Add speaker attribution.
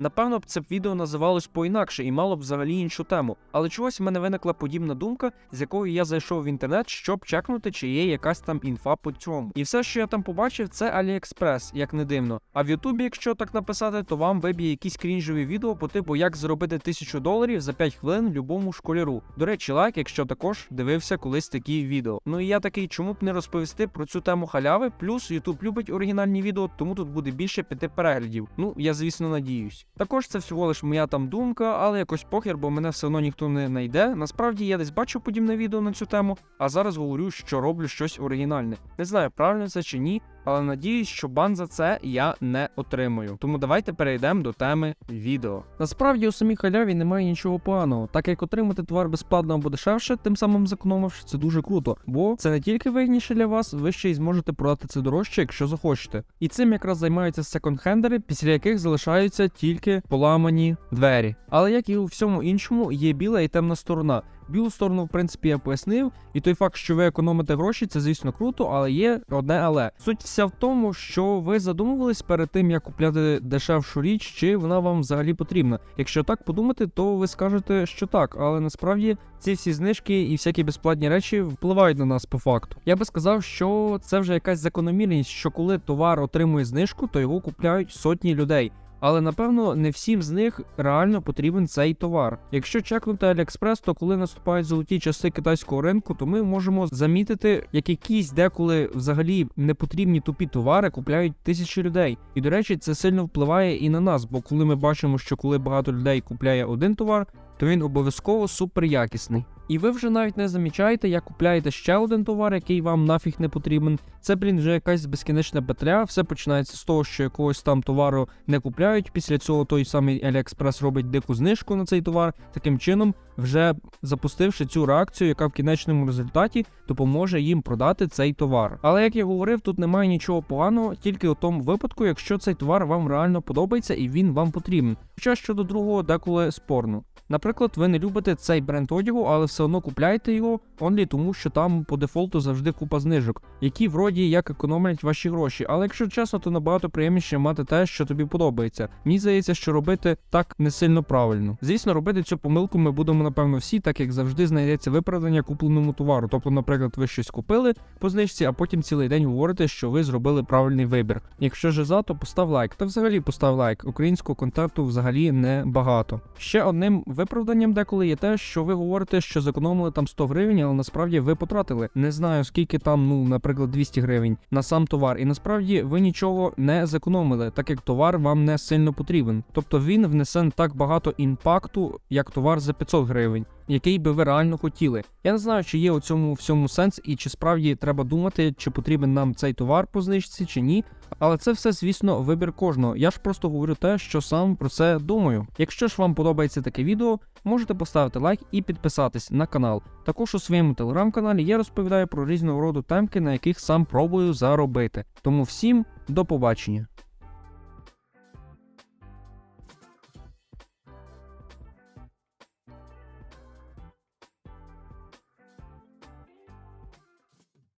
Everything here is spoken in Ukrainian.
Speaker 1: Напевно б це б відео називалось по-інакше і мало б взагалі іншу тему. Але чогось в мене виникла подібна думка, з якою я зайшов в інтернет, щоб чекнути, чи є якась там інфа по цьому. І все, що я там побачив, це AliExpress, як не дивно. А в Ютубі, якщо так написати, то вам виб'є якісь крінжові відео по типу, як заробити тисячу доларів за 5 хвилин любому школяру. До речі, лайк, якщо також дивився колись такі відео. Ну і я такий, чому б не розповісти про цю тему халяви. Плюс Ютуб любить оригінальні відео, тому тут буде більше п'яти переглядів. Ну я звісно надіюсь. Також це всього лиш моя там думка, але якось похер, бо мене все одно ніхто не знайде. Насправді я десь бачив подібне відео на цю тему, а зараз говорю, що роблю щось оригінальне. Не знаю, правильно це чи ні, але надіюсь, що бан за це я не отримую. Тому давайте перейдемо до теми відео. Насправді у самій халяві немає нічого поганого, так як отримати товар безплатно або дешевше, тим самим зекономивши, це дуже круто, бо це не тільки вигідніше для вас, ви ще й зможете продати це дорожче, якщо захочете. І цим якраз займаються секонд-хендери, після яких залишаються тільки поламані двері. Але як і у всьому іншому, є біла і темна сторона. Білу сторону, в принципі, я пояснив, і той факт, що ви економите гроші, це звісно круто, але є одне але. Суть вся в тому, що ви задумувались перед тим, як купляти дешевшу річ, чи вона вам взагалі потрібна. Якщо так подумати, то ви скажете, що так, але насправді ці всі знижки і всякі безплатні речі впливають на нас по факту. Я би сказав, що це вже якась закономірність, що коли товар отримує знижку, то його купляють сотні людей. Але напевно не всім з них реально потрібен цей товар. Якщо чекнути AliExpress, то коли наступають золоті часи китайського ринку, то ми можемо замітити, як якісь деколи взагалі непотрібні тупі товари купляють тисячі людей. І до речі, це сильно впливає і на нас, бо коли ми бачимо, що коли багато людей купляє один товар, то він обов'язково супер якісний. І ви вже навіть не замічаєте, як купляєте ще один товар, який вам нафіг не потрібен. Це, блін, вже якась безкінечна петля. Все починається з того, що якогось там товару не купляють. Після цього той самий AliExpress робить дику знижку на цей товар. Таким чином, вже запустивши цю реакцію, яка в кінечному результаті допоможе їм продати цей товар. Але як я говорив, тут немає нічого поганого, тільки у тому випадку, якщо цей товар вам реально подобається і він вам потрібен. Хоча щодо другого, деколи спорно. Наприклад, ви не любите цей бренд одягу, але все одно купляєте його онлі тому, що там по дефолту завжди купа знижок, які вроді як економлять ваші гроші. Але якщо чесно, то набагато приємніше мати те, що тобі подобається. Мені здається, що робити так не сильно правильно. Звісно, робити цю помилку ми будемо напевно всі, так як завжди знайдеться виправдання купленому товару. Тобто, наприклад, ви щось купили по знижці, а потім цілий день говорите, що ви зробили правильний вибір. Якщо ж за, то постав лайк. Та взагалі постав лайк. Українського контенту взагалі не багато. Ще одним виправданням деколи є те, що ви говорите, що зекономили там 100 гривень, але насправді ви потратили не знаю скільки там, ну наприклад, 200 гривень на сам товар, і насправді ви нічого не зекономили, так як товар вам не сильно потрібен. Тобто він внесе не так багато імпакту, як товар за 500 гривень. Який би ви реально хотіли. Я не знаю, чи є у цьому всьому сенс, і чи справді треба думати, чи потрібен нам цей товар по знижці, чи ні. Але це все, звісно, вибір кожного. Я ж просто говорю те, що сам про це думаю. Якщо ж вам подобається таке відео, можете поставити лайк і підписатись на канал. Також у своєму телеграм-каналі я розповідаю про різного роду темки, на яких сам пробую заробити. Тому всім до побачення.